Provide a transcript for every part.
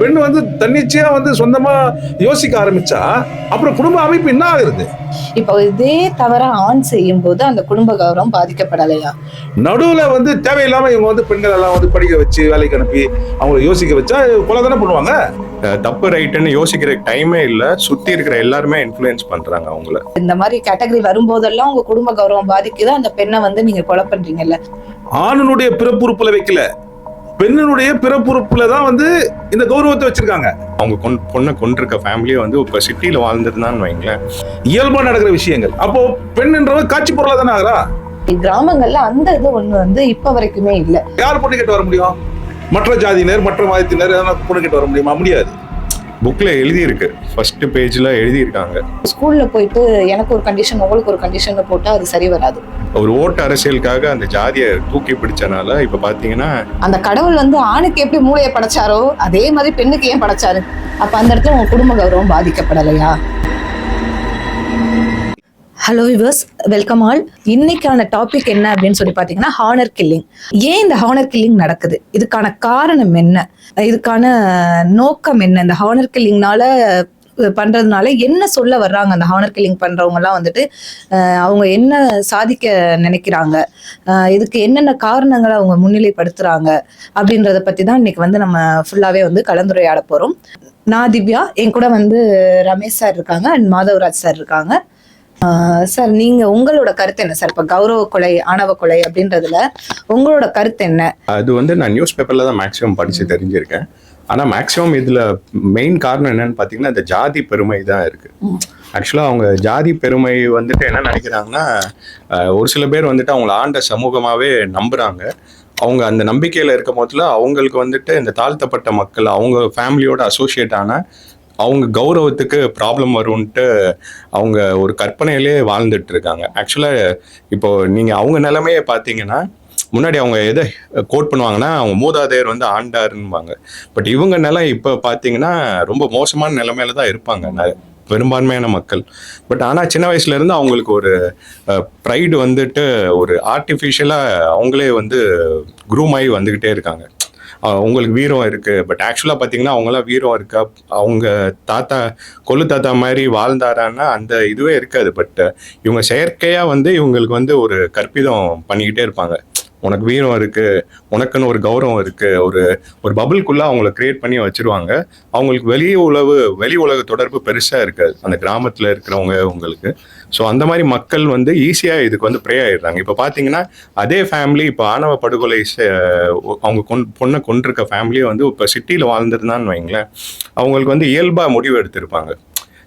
பெண் வந்து தன்னிச்சையா வந்து சொந்தமா யோசிக்க ஆரம்பிச்சா அப்புறம் குடும்ப அமைப்பு என்ன ஆகுறது? இப்போ இதே தவிர ஆண் செய்யும் போது அந்த குடும்ப கௌரவம் பாதிக்கப்படலையா? நடுவுல வந்து தேவையில்லாம இவங்க வந்து பெண்கள் எல்லாம் வந்து படிக்க வச்சு வேலைக்கு அனுப்பி அவங்கள யோசிக்க வச்சா கொலை தானே பண்ணுவாங்க தப்பு ரைட்டுன்னு யோசிக்கிற டைமே இல்லை. சுத்தி இருக்கிற எல்லாருமே இன்ஃப்ளூயன்ஸ் பண்றாங்க அவங்கள. இந்த மாதிரி கேட்டகரி வரும்போதெல்லாம் உங்க குடும்ப கௌரவம் பாதிக்குது. அந்த பெண்ணை வந்து நீங்க கொலை பண்றீங்கல்ல. ஆணுடைய பிறப்புறுப்புல வைக்கல. பெண்ணினுடைய பிறப்புறுப்புல தான் வந்து இந்த கௌரவத்தை வச்சிருக்காங்க. அவங்க கொன் பொண்ணை கொண்டிருக்க ஃபேமிலியை வந்து இப்போ சிட்டியில் வாழ்ந்துருந்தான்னு வைங்களேன். இயல்பா நடக்கிற விஷயங்கள். அப்போ பெண்ன்றவங்க காட்சி பொருளா தானே ஆகிறா கிராமங்கள்ல அந்த இது ஒண்ணு வந்து இப்ப வரைக்குமே இல்ல. யார் பொண்ணு கேட்டு வர முடியும்? மற்ற ஜாதியினர் மற்ற மதத்தினர் பொண்ணு கேட்டு வர முடியுமா? முடியாது. புக்கில் எழுதியிருக்கு. ஃபர்ஸ்ட் பேஜில் எழுதியிருக்காங்க. ஸ்கூல்ல போயிட்டு எனக்கு ஒரு கண்டிஷன் உங்களுக்கு ஒரு கண்டிஷன் போட்டா அது சரி வராது. ஒரு ஓட்டு அரசியலுக்காக அந்த ஜாதியை தூக்கி பிடிச்சனால இப்போ பார்த்தீங்கன்னா அந்த கடவுள் வந்து ஆணுக்கு எப்படி மூளையை படைச்சாரோ அதே மாதிரி பெண்ணுக்கு ஏன் படைச்சாரு? அப்ப அந்த இடத்துல உங்க குடும்ப கௌரவம் பாதிக்கப்படலையா? ஹலோ விவர்ஸ் வெல்கம் ஆல் இன்னைக்கான டாபிக் என்ன அப்படின்னு சொல்லி பார்த்தீங்கன்னா ஹானர் கில்லிங் ஏன் இந்த ஹானர் கில்லிங் நடக்குது? இதுக்கான காரணம் என்ன? இதுக்கான நோக்கம் என்ன? இந்த ஹானர் கில்லிங்னால பண்றதுனால என்ன சொல்ல வர்றாங்க? அந்த ஹானர் கில்லிங் பண்றவங்க எல்லாம் வந்துட்டு அவங்க என்ன சாதிக்க நினைக்கிறாங்க? இதுக்கு என்னென்ன காரணங்களை அவங்க முன்னிலைப்படுத்துறாங்க? அப்படின்றத பத்தி தான் இன்னைக்கு வந்து நம்ம ஃபுல்லாவே வந்து கலந்துரையாட போறோம். நான் திவ்யா என் கூட வந்து ரமேஷ் சார் இருக்காங்க அண்ட் மாதவராஜ் சார் இருக்காங்க. சார் நீங்க உங்களோட கருத்து என்ன சார்? இப்ப கௌரவ கொலை ஆணவ கொலை அப்படின்றதுல உங்களோட கருத்து என்ன? அது வந்து நான் நியூஸ் பேப்பரில் தான் மேக்ஸிமம் படித்து தெரிஞ்சிருக்கேன். ஆனால் மேக்ஸிமம் இதில் மெயின் காரணம் என்னன்னு பார்த்தீங்கன்னா இந்த ஜாதி பெருமை தான் இருக்குது ம். ஆக்சுவலாக அவங்க ஜாதி பெருமை வந்துட்டு என்ன நினைக்கிறாங்கன்னா ஒரு சில பேர் வந்துட்டு அவங்கள ஆண்ட சமூகமாகவே நம்புகிறாங்க அவங்க அந்த நம்பிக்கையில் இருக்கும் போதுல அவங்களுக்கு வந்துட்டு இந்த தாழ்த்தப்பட்ட மக்கள் அவங்க ஃபேமிலியோட அசோசியேட் ஆன அவங்க கௌரவத்துக்கு ப்ராப்ளம் வரும்ன்ட்டு அவங்க ஒரு கற்பனையிலே வாழ்ந்துட்டு இருக்காங்க. ஆக்சுவலாக இப்போ நீங்கள் அவங்க நிலைமையை பார்த்தீங்கன்னா முன்னாடி அவங்க எதை கோட் பண்ணுவாங்கன்னா அவங்க மூதாதையர் வந்து ஆண்டாருன்னுவாங்க. பட் இவங்க நிலம் இப்போ பார்த்தீங்கன்னா ரொம்ப மோசமான நிலைமையில தான் இருப்பாங்க. பெரும்பான்மையான மக்கள். பட் ஆனால் சின்ன வயசுலேருந்து அவங்களுக்கு ஒரு ப்ரைடு வந்துட்டு ஒரு ஆர்டிஃபிஷியலாக அவங்களே வந்து குரூம் ஆகி வந்துக்கிட்டே இருக்காங்க. உங்களுக்கு வீரம் இருக்குது பட் ஆக்சுவலாக பார்த்தீங்கன்னா அவங்களாம் வீரம் இருக்கா? அவங்க தாத்தா கொள்ளு தாத்தா மாதிரி வாழ்ந்தாரான்னா அந்த இதுவே இருக்காது. பட் இவங்க செயற்கையாக வந்து இவங்களுக்கு வந்து ஒரு கற்பிதம் பண்ணிக்கிட்டே இருப்பாங்க. உனக்கு வீரம் இருக்கு உனக்குன்னு ஒரு கௌரவம் இருக்கு ஒரு ஒரு பபுள்குள்ள அவங்கள கிரியேட் பண்ணி வச்சிருவாங்க. அவங்களுக்கு வெளி உளவு வெளி உலக தொடர்பு பெருசா இருக்காது. அந்த கிராமத்துல இருக்கிறவங்க உங்களுக்கு. ஸோ அந்த மாதிரி மக்கள் வந்து ஈஸியா இதுக்கு வந்து ப்ரே ஆயிடுறாங்க. இப்போ பாத்தீங்கன்னா அதே ஃபேமிலி இப்போ ஆணவ படுகொலை செ- அவங்க கொன் பொண்ணை கொண்டிருக்க ஃபேமிலியை வந்து இப்போ சிட்டியில் வாழ்ந்துருந்தான்னு வைங்களேன் அவங்களுக்கு வந்து இயல்பா முடிவு எடுத்திருப்பாங்க.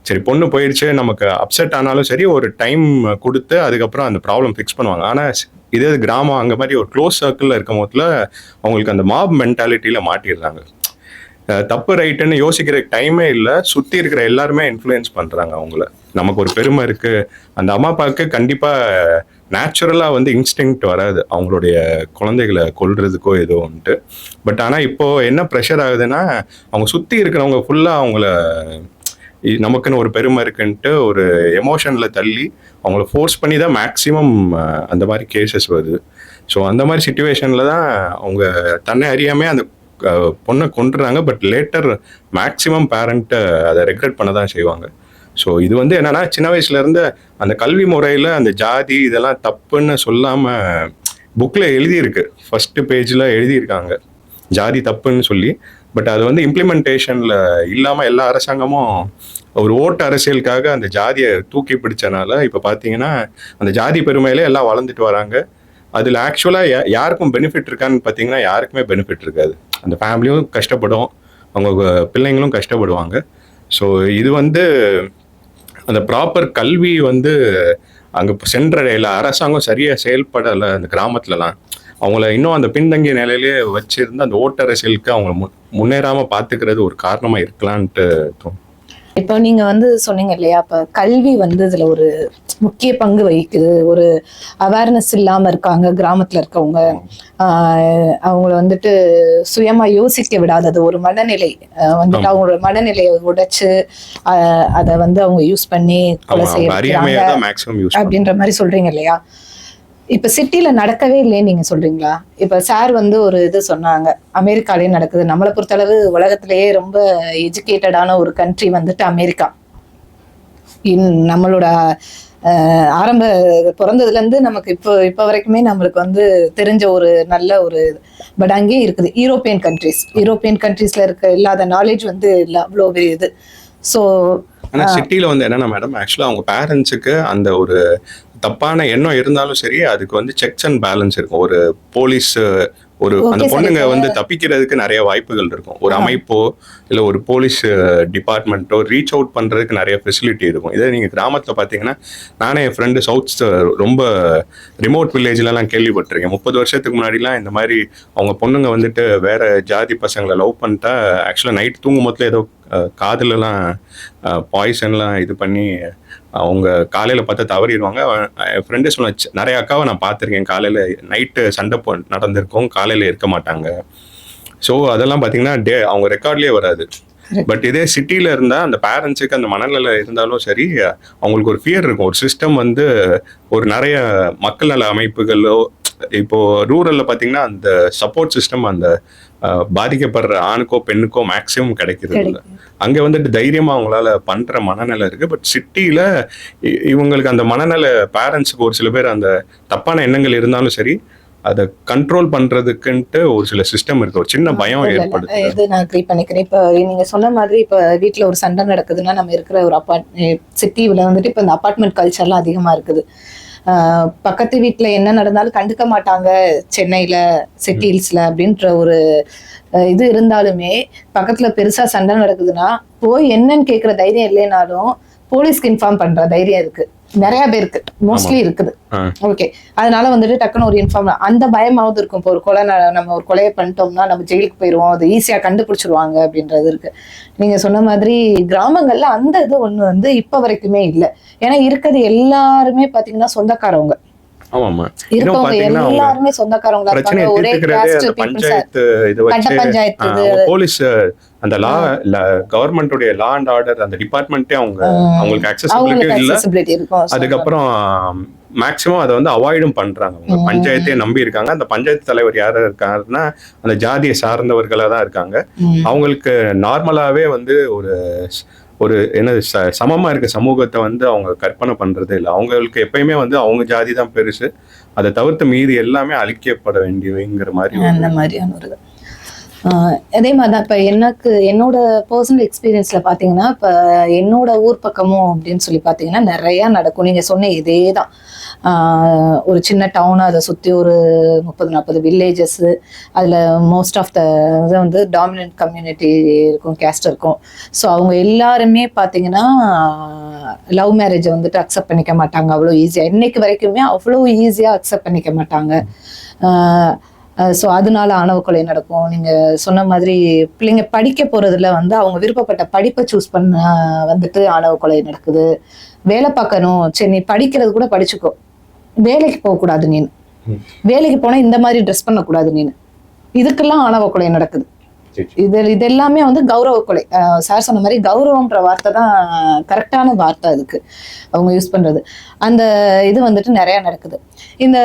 சரி பொண்ணு போயிடுச்சு நமக்கு அப்செட் ஆனாலும் சரி ஒரு டைம் கொடுத்து அதுக்கப்புறம் அந்த ப்ராப்ளம் ஃபிக்ஸ் பண்ணுவாங்க. ஆனால் இதே கிராமம் அங்கே மாதிரி ஒரு க்ளோஸ் சர்க்கிளில் இருக்கும் போதுல அவங்களுக்கு அந்த மாப் மென்டாலிட்டியில் மாட்டிடுறாங்க. தப்பு ரைட்டுன்னு யோசிக்கிற டைமே இல்லை சுற்றி இருக்கிற எல்லாருமே இன்ஃப்ளூயன்ஸ் பண்ணுறாங்க அவங்கள. நமக்கு ஒரு பெருமை இருக்குது அந்த அம்மா அப்பாவுக்கு கண்டிப்பாக நேச்சுரலாக வந்து இன்ஸ்டிங் வராது. அவங்களுடைய குழந்தைகளை கொல்றதுக்கோ ஏதோ வந்துட்டு பட் ஆனால் இப்போது என்ன ப்ரெஷர் ஆகுதுன்னா அவங்க சுற்றி இருக்கிறவங்க ஃபுல்லாக அவங்கள நமக்குன்னு ஒரு பெருமை இருக்குன்ட்டு ஒரு எமோஷனில் தள்ளி அவங்கள ஃபோர்ஸ் பண்ணி தான் மேக்ஸிமம் அந்த மாதிரி கேசஸ் வருது. ஸோ அந்த மாதிரி சுச்சுவேஷனில் தான் அவங்க தன்னை அறியாமே அந்த பொண்ணை கொண்டுறாங்க பட் லேட்டர் மேக்ஸிமம் பேரண்ட்டை அதை ரெக்ரெட் பண்ண தான் செய்வாங்க. ஸோ இது வந்து என்னன்னா சின்ன வயசுல இருந்து அந்த கல்வி முறையில் அந்த ஜாதி இதெல்லாம் தப்புன்னு சொல்லாமல் புக்கில் எழுதியிருக்கு. ஃபஸ்ட்டு பேஜில் எழுதியிருக்காங்க. ஜாதி தப்புன்னு சொல்லி. பட் அது வந்து இம்ப்ளிமெண்டேஷனில் இல்லாமல் எல்லா அரசாங்கமும் ஒரு ஓட்டு அரசியலுக்காக அந்த ஜாதியை தூக்கி பிடிச்சனால இப்போ பார்த்தீங்கன்னா அந்த ஜாதி பெருமையிலே எல்லாம் வளர்ந்துட்டு வராங்க. அதில் ஆக்சுவலாக யாருக்கும் பெனிஃபிட் இருக்கான்னு பார்த்தீங்கன்னா யாருக்குமே பெனிஃபிட் இருக்காது. அந்த ஃபேமிலியும் கஷ்டப்படும். அவங்க பிள்ளைங்களும் கஷ்டப்படுவாங்க. ஸோ இது வந்து அந்த ப்ராப்பர் கல்வி வந்து அங்கே சென்றடையில அரசாங்கம் சரியாக செயல்படலை அந்த கிராமத்துலலாம். அவங்கள இன்னும் அந்த பின்தங்கிய நிலையிலே வச்சிருந்து அந்த ஓட்டரசியலுக்கு அவங்க முன் முன்னேறாமல் பார்த்துக்கிறது ஒரு காரணமாக இருக்கலான்ட்டு தோணும். இப்போ நீங்க வந்து சொன்னீங்க இல்லையா? இப்ப கல்வி வந்து இதுல ஒரு முக்கிய பங்கு வகிக்குது. ஒரு அவேர்னஸ் இல்லாம இருக்காங்க கிராமத்துல இருக்கவங்க. ஆஹ் அவங்கள வந்துட்டு சுயமா யோசிக்க விடாதது. ஒரு மனநிலை வந்துட்டு. அவங்களோட மனநிலையை உடைச்சு அதை வந்து அவங்க யூஸ் பண்ணி கொலை அவங்க செய்ய அவங்க அறியாமையை வைக்கிறாங்க தான் மேக்ஸிமம் யூஸ் அப்படின்ற மாதிரி சொல்றீங்க இல்லையா? இப்ப சிட்டில நடக்கவே இல்லைன்னு நீங்க சொல்றீங்களா? இப்ப சார் வந்து ஒரு இது சொன்னாங்க. அமெரிக்காலயே நடக்குது. நம்மளை பொறுத்தளவு உலகத்திலேயே ரொம்ப எஜுகேட்டடான ஒரு கண்ட்ரி வந்துட்டு அமெரிக்கா. இன் நம்மளோட ஆரம்ப பிறந்ததுல இருந்து நமக்கு இப்போ இப்போ வரைக்குமே நம்மளுக்கு வந்து தெரிஞ்ச ஒரு நல்ல ஒரு பட் அங்கேயும் இருக்குது. யூரோப்பியன் கண்ட்ரிஸ் யூரோப்பியன் கண்ட்ரீஸ்ல இருக்க இல்லாத நாலேஜ் வந்து இல்லை. அவ்வளோ பெரிய இது. ஸோ ஆனா சிட்டில வந்து என்னன்னா மேடம் ஆக்சுவலா அவங்க பேரண்ட்ஸுக்கு அந்த ஒரு தப்பான எண்ணம் இருந்தாலும் சரி அதுக்கு வந்து செக்ஸ் அண்ட் பேலன்ஸ் இருக்கும். ஒரு போலீஸ் ஒரு அந்த. பொண்ணுங்க வந்து தப்பிக்கிறதுக்கு நிறைய வாய்ப்புகள் இருக்கும். ஒரு அமைப்போ இல்ல ஒரு போலீஸ் டிபார்ட்மெண்ட்டோ ரீச் அவுட் பண்றதுக்கு நிறைய ஃபெசிலிட்டி இருக்கும். இதே நீங்க கிராமத்துல பாத்தீங்கன்னா நானே என் ஃப்ரெண்டு சவுத் ரொம்ப ரிமோட் வில்லேஜ்லலாம் கேள்விப்பட்டிருக்கேன். முப்பது வருஷத்துக்கு முன்னாடிலாம் இந்த மாதிரி அவங்க பொண்ணுங்க வந்துட்டு வேற ஜாதி பசங்களை லவ் பண்ணிட்டா ஆக்சுவலாக நைட் தூங்கும் போதுல ஏதோ அஹ், காதுலலாம் பாய்சன்லாம் இது பண்ணி அவங்க காலையில் பார்த்தா தவறிடுவாங்க. என் ஃப்ரெண்டு சொன்ன நிறைய அக்காவை நான் பார்த்துருக்கேன். காலையில் நைட்டு சண்டை போ நடந்திருக்கும். காலையில் இருக்க மாட்டாங்க. ஸோ அதெல்லாம் பார்த்தீங்கன்னா டே அவங்க ரெக்கார்ட்லேயே வராது. பட் இதே சிட்டியில் இருந்தால் அந்த பேரண்ட்ஸுக்கு அந்த மனநிலை இருந்தாலும் சரி அவங்களுக்கு ஒரு ஃபியர் இருக்கும். ஒரு சிஸ்டம் வந்து ஒரு நிறைய மக்கள் நல அமைப்புகளோ இப்போ ரூரல்ல பார்த்தீங்கன்னா அந்த சப்போர்ட் சிஸ்டம் அந்த பாதிக்கப்படுற ஆணுக்கோ பெண்ணுக்கோ மேக்ஸிமம் கிடைக்கிறது இல்லை. அங்க வந்துட்டு தைரியமா அவங்களால பண்ற மனநிலை இருக்கு. பட் சிட்டியில இவங்களுக்கு அந்த மனநிலை பேரண்ட்ஸுக்கு ஒரு சில பேர் அந்த தப்பான எண்ணங்கள் இருந்தாலும் சரி அதை கண்ட்ரோல் பண்றதுக்குன்ட்டு ஒரு சில சிஸ்டம் இருக்கு. ஒரு சின்ன பயம். ஏற்படுது இது நான் அக்ரி பண்ணிக்கிறேன். இப்போ நீங்க சொன்ன மாதிரி இப்போ வீட்ல ஒரு சண்டை நடக்குதுன்னா நம்ம இருக்கிற ஒரு அப்பார்ட் சிட்டிவில் வந்துட்டு இப்போ இந்த அப்பார்ட்மெண்ட் கல்ச்சர்லாம் அதிகமா இருக்குது. பக்கத்து வீட்ல என்ன நடந்தாலும் கண்டுக்க மாட்டாங்க சென்னையில சிட்டிஸ்ல அப்படின்ற ஒரு இது இருந்தாலுமே பக்கத்துல பெருசா சண்டை நடக்குதுன்னா போய் என்னன்னு கேக்குற தைரியம் இல்லைனாலும் போலீஸ்க்கு இன்ஃபார்ம் பண்ற தைரியம் இருக்கு. நிறைய பேருக்கு மோஸ்ட்லி இருக்குது. ஓகே அதனால வந்துட்டு டக்குன்னு ஒரு இன்ஃபார்ம் அந்த பயமாவது இருக்கும். இப்போ ஒரு கொலை நம்ம ஒரு கொலையை பண்ணிட்டோம்னா நம்ம ஜெயிலுக்கு போயிடுவோம் அது ஈஸியா கண்டுபிடிச்சிருவாங்க அப்படின்றது இருக்கு. நீங்க சொன்ன மாதிரி கிராமங்கள்ல அந்த இது ஒண்ணு வந்து இப்ப வரைக்குமே இல்ல. ஏன்னா இருக்கிறது எல்லாருமே பாத்தீங்கன்னா சொந்தக்காரவங்க. ஆமாமா இன்னும் பாத்தீங்கன்னா ஒரே தீர்த்துக்கிறதே பஞ்சாயத்து இது வச்சு போலீஸ் அந்த லா கவர்மெண்டோடைய லா அண்ட் ஆர்டர் அந்த டிபார்ட்மெண்ட்டே அவங்க அவங்களுக்கு அக்சசிபிலிட்டி இல்ல. அதுக்கப்புறம் மேக்சிமம் அதை வந்து அவாய்டும் பண்றாங்க அவங்க. பஞ்சாயத்தையே நம்பி இருக்காங்க. அந்த பஞ்சாயத்து தலைவர் யாரா இருக்காருன்னா அந்த ஜாதியை சார்ந்தவர்களா தான் இருக்காங்க. அவங்களுக்கு நார்மலாவே வந்து ஒரு ஒரு என்னது ச- சமமாக இருக்க சமூகத்தை வந்து அவங்க கற்பனை பண்ணுறதே இல்லை. அவங்களுக்கு எப்பயுமே வந்து அவங்க ஜாதி தான் பெருசு. அதை தவிர்த்து மீதி எல்லாமே அழிக்கப்பட வேண்டியவைங்கிற மாதிரி அந்த மாதிரியான ஒரு அதே மாதிரி தான். இப்போ எனக்கு என்னோட பர்சனல் எக்ஸ்பீரியன்ஸில் பார்த்தீங்கன்னா இப்போ என்னோட ஊர் பக்கமும் அப்படின்னு சொல்லி பார்த்தீங்கன்னா நிறையா நடக்கும். நீங்கள் சொன்ன இதே தான். ஒரு சின்ன டவுன் அதை சுற்றி ஒரு முப்பது நாற்பது வில்லேஜஸ்ஸு அதில் மோஸ்ட் ஆஃப் த இது வந்து டாமினன்ட் கம்யூனிட்டி இருக்கும் கேஸ்ட் இருக்கும். ஸோ அவங்க எல்லாருமே பார்த்தீங்கன்னா லவ் மேரேஜை வந்துட்டு அக்செப்ட் பண்ணிக்க மாட்டாங்க. அவ்வளோ ஈஸியாக இன்னைக்கு வரைக்குமே அவ்வளோ ஈஸியாக அக்செப்ட் பண்ணிக்க மாட்டாங்க. ஸோ அதனால ஆணவ கொலை நடக்கும். நீங்க சொன்ன மாதிரி பிள்ளைங்க படிக்க போறதுல வந்து அவங்க விருப்பப்பட்ட படிப்பை சூஸ் பண்ண வந்துட்டு ஆணவ கொலை நடக்குது. வேலை பார்க்கணும். சரி நீ படிக்கிறது கூட படிச்சுக்கோ. வேலைக்கு போகக்கூடாது நீனு. வேலைக்கு போனா இந்த மாதிரி ட்ரெஸ் பண்ணக்கூடாது நீனு. இதுக்கெல்லாம் ஆணவ கொலை நடக்குது. இது இது எல்லாமே வந்து கௌரவ கொலை. சார் சொன்ன மாதிரி கௌரவம்ன்ற வார்த்தை தான் கரெக்டான வார்த்தை அதுக்கு. அவங்க யூஸ் பண்றது. அந்த இது வந்துட்டு நிறைய நடக்குது. இந்த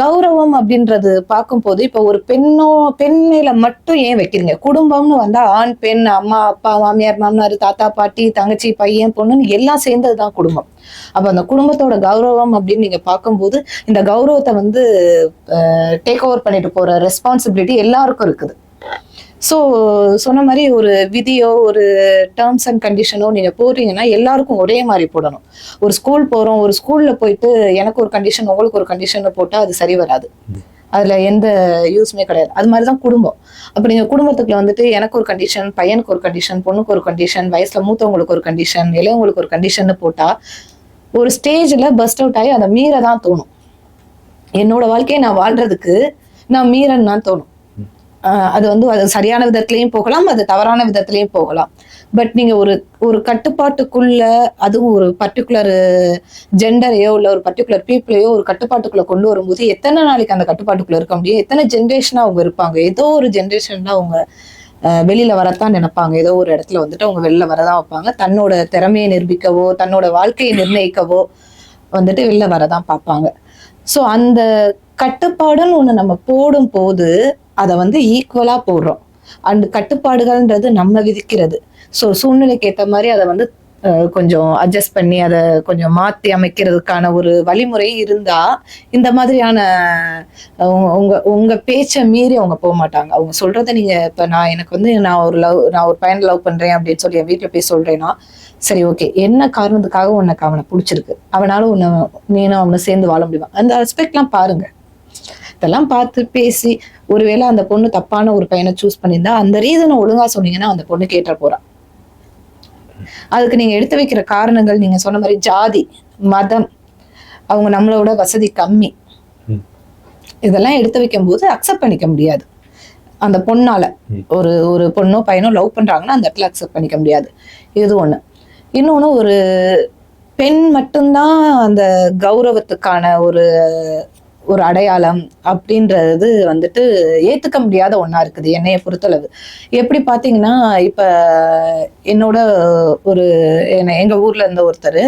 கௌரவம் அப்படின்றது பார்க்கும்போது இப்போ ஒரு பெண்ணோ பெண்ணில மட்டும் ஏன் வைக்கிறீங்க? குடும்பம்னு வந்தா ஆண் பெண் அம்மா அப்பா மாமியார் மாமனார் தாத்தா பாட்டி தங்கச்சி பையன் பொண்ணுன்னு எல்லாம் சேர்ந்தது தான் குடும்பம். அப்ப அந்த குடும்பத்தோட கௌரவம் அப்படின்னு நீங்க பார்க்கும்போது இந்த கௌரவத்தை வந்து டேக் ஓவர் பண்ணிட்டு போற ரெஸ்பான்சிபிலிட்டி எல்லாருக்கும் இருக்குது. ஸோ சொன்ன மாதிரி ஒரு விதியோ ஒரு டேர்ம்ஸ் அண்ட் கண்டிஷனோ நீங்கள் போடுறீங்கன்னா எல்லாருக்கும் ஒரே மாதிரி போடணும். ஒரு ஸ்கூல் போகிறோம் ஒரு ஸ்கூலில் போயிட்டு எனக்கு ஒரு கண்டிஷன் உங்களுக்கு ஒரு கண்டிஷன் போட்டால் அது சரி வராது. அதில் எந்த யூஸ்மே கிடையாது. அது மாதிரி தான் குடும்பம். அப்போ நீங்கள் குடும்பத்துக்குள்ள வந்துட்டு எனக்கு ஒரு கண்டிஷன் பையனுக்கு ஒரு கண்டிஷன் பொண்ணுக்கு ஒரு கண்டிஷன் வயசில் மூத்தவங்களுக்கு ஒரு கண்டிஷன் இளையவங்களுக்கு ஒரு கண்டிஷன் போட்டால் ஒரு ஸ்டேஜில் பஸ்ட் அவுட் ஆகி அதை மீற தான் தோணும். என்னோட வாழ்க்கையை நான் வாழ்கிறதுக்கு நான் மீறன்னு தான் தோணும். அது வந்து அது சரியான விதத்துலையும் போகலாம் அது தவறான விதத்துலையும் போகலாம். பட் நீங்க ஒரு ஒரு கட்டுப்பாட்டுக்குள்ள அதுவும் ஒரு பர்டிகுலர் ஜெண்டரையோ இல்ல ஒரு பர்டிகுலர் பீப்புளையோ ஒரு கட்டுப்பாட்டுக்குள்ள கொண்டு வரும்போது எத்தனை நாளைக்கு அந்த கட்டுப்பாட்டுக்குள்ள இருக்க முடியும்? எத்தனை ஜென்ரேஷனா அவங்க இருப்பாங்க? ஏதோ ஒரு ஜென்ரேஷன்ல அவங்க வெளியில வரத்தான் நினைப்பாங்க. ஏதோ ஒரு இடத்துல வந்துட்டு அவங்க வெளில வரதான் வைப்பாங்க. தன்னோட திறமையை நிரூபிக்கவோ தன்னோட வாழ்க்கையை நிர்ணயிக்கவோ வந்துட்டு வெளில வரதான் பார்ப்பாங்க. ஸோ அந்த கட்டுப்பாடுன்னு ஒன்று நம்ம போடும் போது அதை வந்து ஈக்குவலாக போடுறோம். அண்டு கட்டுப்பாடுகள்ன்றது நம்ம விதிக்கிறது. ஸோ சூழ்நிலைக்கு ஏற்ற மாதிரி அதை வந்து கொஞ்சம் அட்ஜஸ்ட் பண்ணி அதை கொஞ்சம் மாற்றி அமைக்கிறதுக்கான ஒரு வழிமுறை இருந்தா இந்த மாதிரியான உங்கள் உங்க உங்க பேச்சை மீறி அவங்க போக மாட்டாங்க. அவங்க சொல்றத நீங்க இப்ப நான் எனக்கு வந்து நான் ஒரு லவ் நான் ஒரு பையனை லவ் பண்றேன் அப்படின்னு சொல்லி என் வீட்டில் போய் சொல்றேன்னா சரி ஓகே என்ன காரணத்துக்காக உனக்கு அவனை பிடிச்சிருக்கு? அவனால உன்னை நீனும் அவனை சேர்ந்து வாழ முடியுமா? அந்த அஸ்பெக்ட்லாம் பாருங்க. இதெல்லாம் பார்த்து பேசி ஒருவேளை அந்த பொண்ணு தப்பான ஒரு பையனை சூஸ் பண்ணியிருந்தா அந்த ரீசனை ஒழுங்கா சொன்னீங்கன்னா அந்த பொண்ணு கேட்ட போறா. அதுக்கு நீங்க எடுத்து வைக்கிற காரணங்கள் நீங்க சொன்ன மாதிரி ஜாதி மதம் அவங்க நம்மளோட வசதி கம்மி. இதெல்லாம் எடுத்து வைக்கும்போது அக்செப்ட் பண்ணிக்க முடியாது. அந்த பொண்ணால ஒரு ஒரு பொண்ணோ பையனோ லவ் பண்றாங்கன்னா அந்த இடத்துல அக்செப்ட் பண்ணிக்க முடியாது. இது ஒண்ணு. இன்னொன்னு ஒரு பெண் மட்டும்தான் அந்த கௌரவத்துக்கான ஒரு ஒரு அடையாளம் அப்படின்றது வந்துட்டு ஏத்துக்க முடியாத ஒன்றா இருக்குது என்னைய பொறுத்தளவு. எப்படி பார்த்தீங்கன்னா இப்போ என்னோட ஒரு என்ன- எங்கள் ஊரில் இருந்த ஒருத்தர்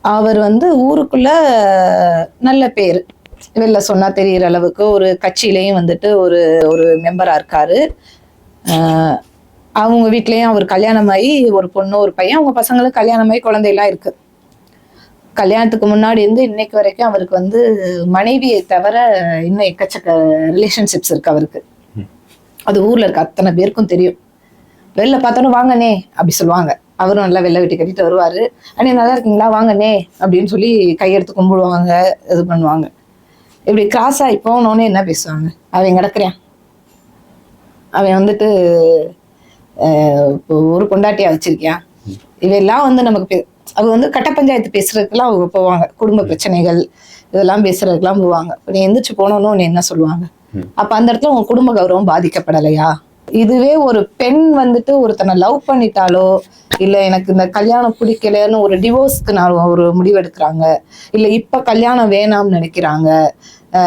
அவர் வந்து ஊருக்குள்ள நல்ல பேர். வெளில சொன்னால் தெரியிற அளவுக்கு ஒரு கட்சியிலையும் வந்துட்டு ஒரு ஒரு மெம்பராக இருக்காரு. அவங்க வீட்லேயும் அவர் கல்யாணமாகி ஒரு பொண்ணு ஒரு பையன் அவங்க பசங்களுக்கு கல்யாணமாகி குழந்தையெல்லாம் இருக்குது கல்யாணத்துக்கு முன்னாடி இருந்து இன்னைக்கு வரைக்கும் அவருக்கு வந்து மனைவியை தவிர இன்னும் எக்கச்சக்க ரிலேஷன்ஷிப்ஸ் இருக்கு அவருக்கு. அது ஊர்ல இருக்க அத்தனை பேருக்கும் தெரியும். வெளில பார்த்தோன்னு வாங்கண்ணே அப்படி சொல்லுவாங்க. அவரும் நல்லா வெள்ளை வெட்டி கட்டிட்டு வருவாரு. அண்ணே நல்லா இருக்கீங்களா? வாங்கண்ணே அப்படின்னு சொல்லி கையெடுத்து கும்பிடுவாங்க இது பண்ணுவாங்க. இப்படி கிராஸ் ஆகி போனோன்னு என்ன பேசுவாங்க? அவன் கிடக்குறான். அவன் வந்துட்டு ஒரு பொண்டாட்டியா வச்சிருக்கியான் இவையெல்லாம் வந்து நமக்கு பே- அவ வந்து கட்ட பஞ்சாயத்து பேசுறதுக்கெல்லாம் அவங்க போவாங்க. குடும்ப பிரச்சனைகள் இதெல்லாம் பேசுறதுக்கெல்லாம் போவாங்க. நீ எந்திரிச்சு போனோன்னு உன்னை என்ன சொல்லுவாங்க? அப்ப அந்த இடத்துல உங்க குடும்ப கௌரவம் பாதிக்கப்படலையா? இதுவே ஒரு பெண் வந்துட்டு ஒருத்தனை லவ் பண்ணிட்டாலோ இல்ல எனக்கு இந்த கல்யாணம் பிடிக்கலன்னு ஒரு டிவோர்ஸ்க்கு நான் ஒரு முடிவு எடுக்கிறாங்க இல்ல இப்ப கல்யாணம் வேணாம்னு நினைக்கிறாங்க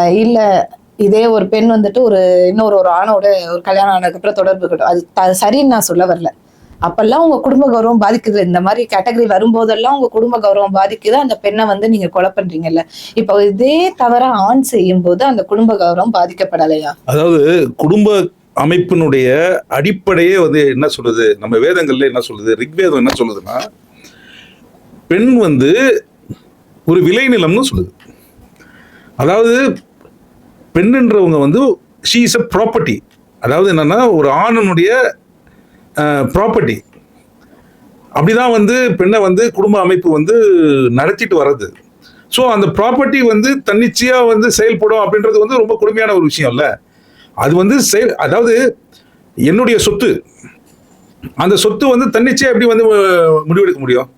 இல்ல இதே ஒரு பெண் வந்துட்டு ஒரு இன்னொரு ஒரு ஆணோட ஒரு கல்யாணம் ஆனதுக்கப்புறம் தொடர்பு கொண்டு அது சரின்னு நான் சொல்ல வரல. அப்பெல்லாம் உங்க குடும்ப கௌரவம் பாதிக்குது இந்த மாதிரி கேட்டகரி வரும்போதெல்லாம் உங்க குடும்ப கௌரவம் பாதிக்குது? அந்த பெண்ணை வந்து நீங்க கொலை பண்றீங்கல்ல. இப்போ இதே தவிர ஆண் செய்யும் போது அந்த குடும்ப கௌரவம் பாதிக்கப்படலையா அதாவது குடும்ப அமைப்பினுடைய அடிப்படையே வந்து என்ன சொல்லுது? நம்ம வேதங்கள்ல என்ன சொல்லுது? ரிக்வேதம் என்ன சொல்லுதுன்னா பெண் வந்து ஒரு விளைநிலம்னு சொல்லுது. அதாவது பெண்ணுன்றவங்க வந்து ஷீ இஸ் அ ப்ராப்பர்ட்டி அதாவது என்னன்னா ஒரு ஆணனுடைய ப்ராப்பர்ட்டி அப்படிதான் வந்து பெண்ணை வந்து குடும்ப அமைப்பு வந்து நடத்திட்டு வர்றது. ஸோ அந்த ப்ராப்பர்ட்டி வந்து தன்னிச்சையாக வந்து செயல்படும் அப்படின்றது வந்து ரொம்ப கொடுமையான ஒரு விஷயம் இல்லை. அது வந்து செயல் அதாவது என்னுடைய சொத்து. அந்த சொத்து வந்து தன்னிச்சையாக எப்படி வந்து முடிவெடுக்க முடியும்?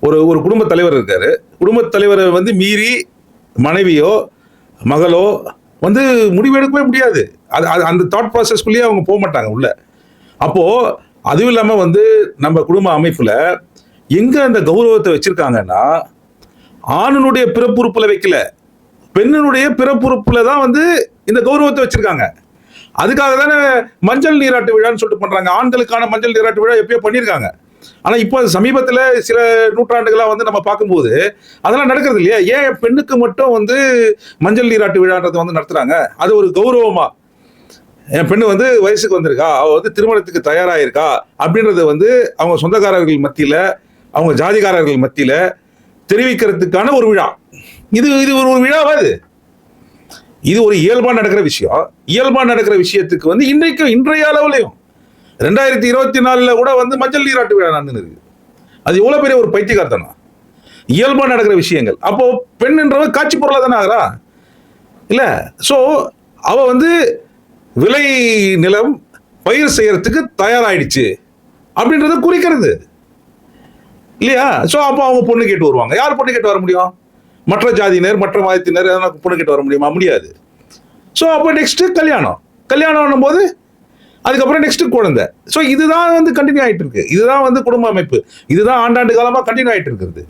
ஒரு ஒரு குடும்ப தலைவர் இருக்காரு. குடும்ப தலைவரை வந்து மீறி மனைவியோ மகளோ வந்து முடிவெடுக்கவே முடியாது. அது அது- அந்த தாட் ப்ராசஸ்க்குள்ளேயே அவங்க போக மாட்டாங்க உள்ள. அப்போது அதுவும் இல்லாமல் வந்து நம்ம குடும்ப அமைப்பில் எங்கே அந்த கௌரவத்தை வச்சுருக்காங்கன்னா ஆணனுடைய பிறப்புறுப்பில் வைக்கல. பெண்ணினுடைய பிறப்புறுப்பில் தான் வந்து இந்த கௌரவத்தை வச்சுருக்காங்க. அதுக்காக தானே மஞ்சள் நீராட்டு விழான்னு சொல்லிட்டு பண்ணுறாங்க ஆண்களுக்கான மஞ்சள் நீராட்டு விழா எப்பயோ பண்ணியிருக்காங்க. ஆனால் இப்போ சமீபத்தில் சில நூற்றாண்டுகளாக வந்து நம்ம பார்க்கும்போது அதெல்லாம் நடக்கிறது இல்லையா? ஏன் பெண்ணுக்கு மட்டும் வந்து மஞ்சள் நீராட்டு விழான்றது வந்து நடத்துகிறாங்க அது ஒரு கௌரவமாக என் பெண்ணு வந்து வயசுக்கு வந்திருக்கா அவ வந்து திருமணத்துக்கு தயாராயிருக்கா அப்படின்றத வந்து அவங்க சொந்தக்காரர்கள் மத்தியில அவங்க ஜாதிகாரர்கள் மத்தியில தெரிவிக்கிறதுக்கான ஒரு விழா. இது இது ஒரு விழாவா இது? இது ஒரு இயல்பா நடக்கிற விஷயம். இயல்பா நடக்கிற விஷயத்துக்கு வந்து இன்றைக்கும் இன்றைய அளவுலையும் ரெண்டாயிரத்தி இருபத்தி நாலுல கூட வந்து மஞ்சள் நீராட்டு விழா நடந்துன்னு இருக்கு அது எவ்வளவு பெரிய ஒரு பைத்தியகார்த்தனம் இயல்பா நடக்கிற விஷயங்கள். அப்போ பெண்ன்றவ காட்சி பொருளாக தானே ஆகிறா? இல்ல. சோ அவ வந்து விளை நிலம் பயிர் செய்யறதுக்கு தயாராயிடுச்சு அப்படின்றத குறிக்கிறது. இல்லையா? ஸோ அப்போ அவங்க பொண்ணு கேட்டு வருவாங்க. யார் பொண்ணு கேட்டு வர முடியும்? மற்ற ஜாதியினர் மற்ற மதத்தினர் எதனா பொண்ணு கேட்டு வர முடியுமா? முடியாது. ஸோ அப்போ நெக்ஸ்ட்டு கல்யாணம். கல்யாணம் போது அதுக்கப்புறம் நெக்ஸ்ட் குழந்தை. ஸோ இதுதான் வந்து கண்டினியூ ஆகிட்டு இருக்கு. இதுதான் வந்து குடும்ப அமைப்பு. இதுதான் ஆண்டாண்டு காலமாக கண்டினியூ ஆகிட்டு இருக்கிறது.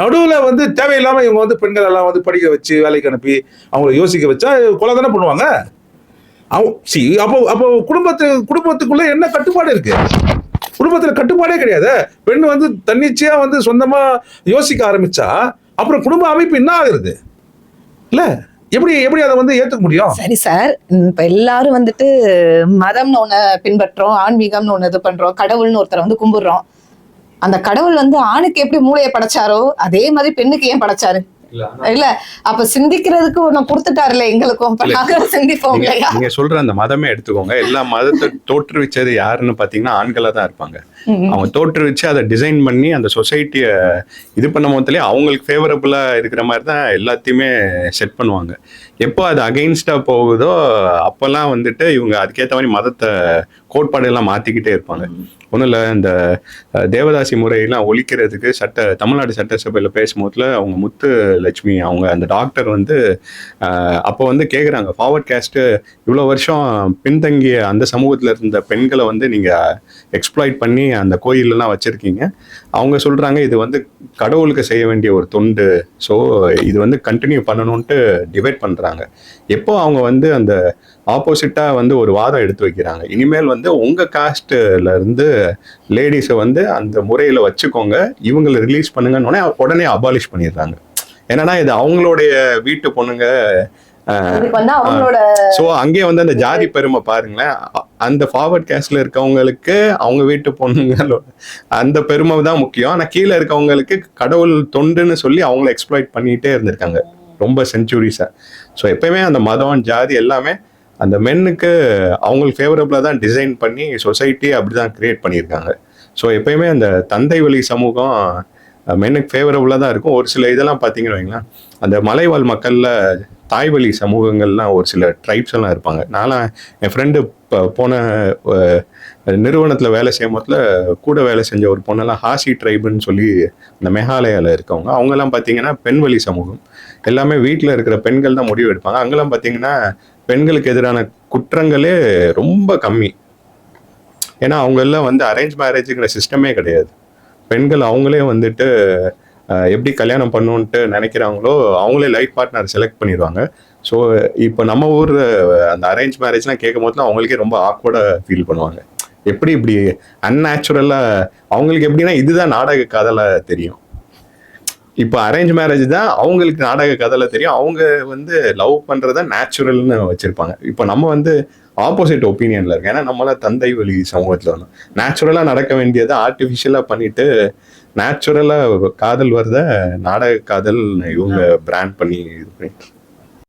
நடுவில் வந்து தேவையில்லாமல் இவங்க வந்து பெண்கள் எல்லாம் வந்து படிக்க வச்சு வேலைக்கு அனுப்பி அவங்களை யோசிக்க வச்சா கொலை தானே பண்ணுவாங்க? அப்போ அப்போ குடும்பத்து குடும்பத்துக்குள்ள என்ன கட்டுப்பாடு இருக்கு? குடும்பத்துல கட்டுப்பாடே கிடையாது. பெண் வந்து தன்னிச்சையா வந்து சொந்தமா யோசிக்க ஆரம்பிச்சா அப்புறம் குடும்ப அமைப்பு என்ன ஆகுறது? இல்ல? எப்படி எப்படி அதை வந்து ஏத்துக்க முடியும்? சரி சார். இப்ப எல்லாரும் வந்துட்டு மதம்னு ஒண்ணு பின்பற்றோம் ஆன்மீகம்னு ஒண்ணு இது பண்றோம் கடவுள்னு ஒருத்தரை வந்து கும்பிடுறோம். அந்த கடவுள் வந்து ஆணுக்கு எப்படி மூளையை படைச்சாரோ அதே மாதிரி பெண்ணுக்கு ஏன் படைச்சாரு? இல்ல. அப்ப சிந்திக்கிறதுக்கு ஒண்ணு கொடுத்துட்டாருல எங்களுக்கும். சிந்திப்போம் நீங்க சொல்ற அந்த மதமே எடுத்துக்கோங்க. எல்லா மதத்தை தோற்றுவிச்சது யாருன்னு பாத்தீங்கன்னா ஆண்களா தான் இருப்பாங்க. அவங்க தோற்றுவிச்சு அதை டிசைன் பண்ணி அந்த சொசைட்டிய இது பண்ண போதுலயே அவங்களுக்கு ஃபேவரபுளா இருக்கிற மாதிரி தான் எல்லாத்தையுமே செட் பண்ணுவாங்க. எப்போ அது அகைன்ஸ்டா போகுதோ அப்பெல்லாம் வந்துட்டு இவங்க அதுக்கேற்ற மாதிரி மதத்தை கோட்பாடு எல்லாம் மாத்திக்கிட்டே இருப்பாங்க. ஒன்றும் இல்லை இந்த தேவதாசி முறையெல்லாம் ஒழிக்கிறதுக்கு சட்ட தமிழ்நாடு சட்டசபையில் பேசும்போதுல அவங்க முத்து லட்சுமி அவங்க அந்த டாக்டர் வந்து அப்போ வந்து கேட்குறாங்க ஃபார்வர்ட் கேஸ்ட்டு இவ்வளோ வருஷம் பின்தங்கிய அந்த சமூகத்தில் இருந்த பெண்களை வந்து நீங்கள் எக்ஸ்ப்ளாய்ட் பண்ணி அந்த கோயிலெலாம் வச்சுருக்கீங்க. அவங்க சொல்கிறாங்க இது வந்து கடவுளுக்கு செய்ய வேண்டிய ஒரு தொண்டு. ஸோ இது வந்து கண்டினியூ பண்ணணும்ன்ட்டு டிவைட் பண்ணுறாங்க எப்போ அவங்க வந்து அந்த ஆப்போசிட்டாக வந்து ஒரு வாதம் எடுத்து வைக்கிறாங்க. இனிமேல் வந்து உங்கள் காஸ்ட்ல லேடிஸை வந்து அந்த முறையில் வச்சுக்கோங்க. இவங்களை ரிலீஸ் பண்ணுங்கன்னு உடனே உடனே அபாலிஷ் பண்ணிடுறாங்க. என்னன்னா இது அவங்களுடைய வீட்டு பொண்ணுங்க ஸோ அங்கேயே வந்து அந்த ஜாதி பெருமை பாருங்களேன். அந்த ஃபார்வர்ட் கேஸ்ட்ல இருக்கவங்களுக்கு அவங்க வீட்டு பொண்ணுங்களோட அந்த பெருமை தான் முக்கியம். ஆனால் கீழே இருக்கவங்களுக்கு கடவுள் தொண்டுன்னு சொல்லி அவங்கள எக்ஸ்ப்ளாய்ட் பண்ணிட்டே இருந்திருக்காங்க. ரொம்ப செஞ்சுரிஸா ஸோ எப்பயுமே அந்த மதம் ஜாதி எல்லாமே அந்த மென்னுக்கு அவங்களுக்கு ஃபேவரபுளாக தான் டிசைன் பண்ணி சொசைட்டியை அப்படி தான் கிரியேட் பண்ணியிருக்காங்க. ஸோ எப்பயுமே அந்த தந்தை வழி சமூகம் மென்னுக்கு ஃபேவரபுளாக தான் இருக்கும். ஒரு சில இதெல்லாம் பார்த்தீங்கன்னு வைங்களேன். அந்த மலைவாழ் மக்களில் தாய்வழி சமூகங்கள்லாம் ஒரு சில ட்ரைப்ஸ் எல்லாம் இருப்பாங்க. நான்லாம் என் ஃப்ரெண்டு போன நிறுவனத்தில் வேலை செய்யும் போதில் கூட வேலை செஞ்ச ஒரு பொண்ணெல்லாம் ஹாசி ட்ரைபுன்னு சொல்லி அந்த மேகாலயாவில் இருக்கவங்க. அவங்கெல்லாம் பார்த்தீங்கன்னா பெண்வழி சமூகம். எல்லாமே வீட்டில் இருக்கிற பெண்கள் தான் முடிவு எடுப்பாங்க. அங்கெல்லாம் பார்த்தீங்கன்னா பெண்களுக்கு எதிரான குற்றங்களே ரொம்ப கம்மி. ஏன்னா அவங்கெல்லாம் வந்து அரேஞ்ச் மேரேஜுங்கிற சிஸ்டமே கிடையாது. பெண்கள் அவங்களே வந்துட்டு எப்படி கல்யாணம் பண்ணணுன்ட்டு நினைக்கிறாங்களோ அவங்களே லைஃப் பார்ட்னர் செலக்ட் பண்ணிடுவாங்க. ஸோ இப்போ நம்ம ஊர் அந்த அரேஞ்ச் மேரேஜ்லாம் கேட்கும் போதுலாம் அவங்களுக்கே ரொம்ப ஆக்வர்டாக ஃபீல் பண்ணுவாங்க. எப்படி இப்படி அன்நேச்சுரலாக அவங்களுக்கு எப்படின்னா இதுதான் நாடக கதலை தெரியும். இப்போ அரேஞ்ச் மேரேஜ் தான் அவங்களுக்கு நாடக கதலை தெரியும். அவங்க வந்து லவ் பண்ணுறத நேச்சுரல்னு வச்சுருப்பாங்க. இப்போ நம்ம வந்து ஆப்போசிட் ஒப்பீனியனில் இருக்கோம். ஏன்னா நம்மளாம் தந்தை வழி சமூகத்தில் வந்தோம். நேச்சுரலாக நடக்க வேண்டியதை ஆர்டிஃபிஷியலாக பண்ணிட்டு நேச்சுரலாக காதல் வருத நாடக காதல் இவங்க பிராண்ட் பண்ணி இது பண்ணி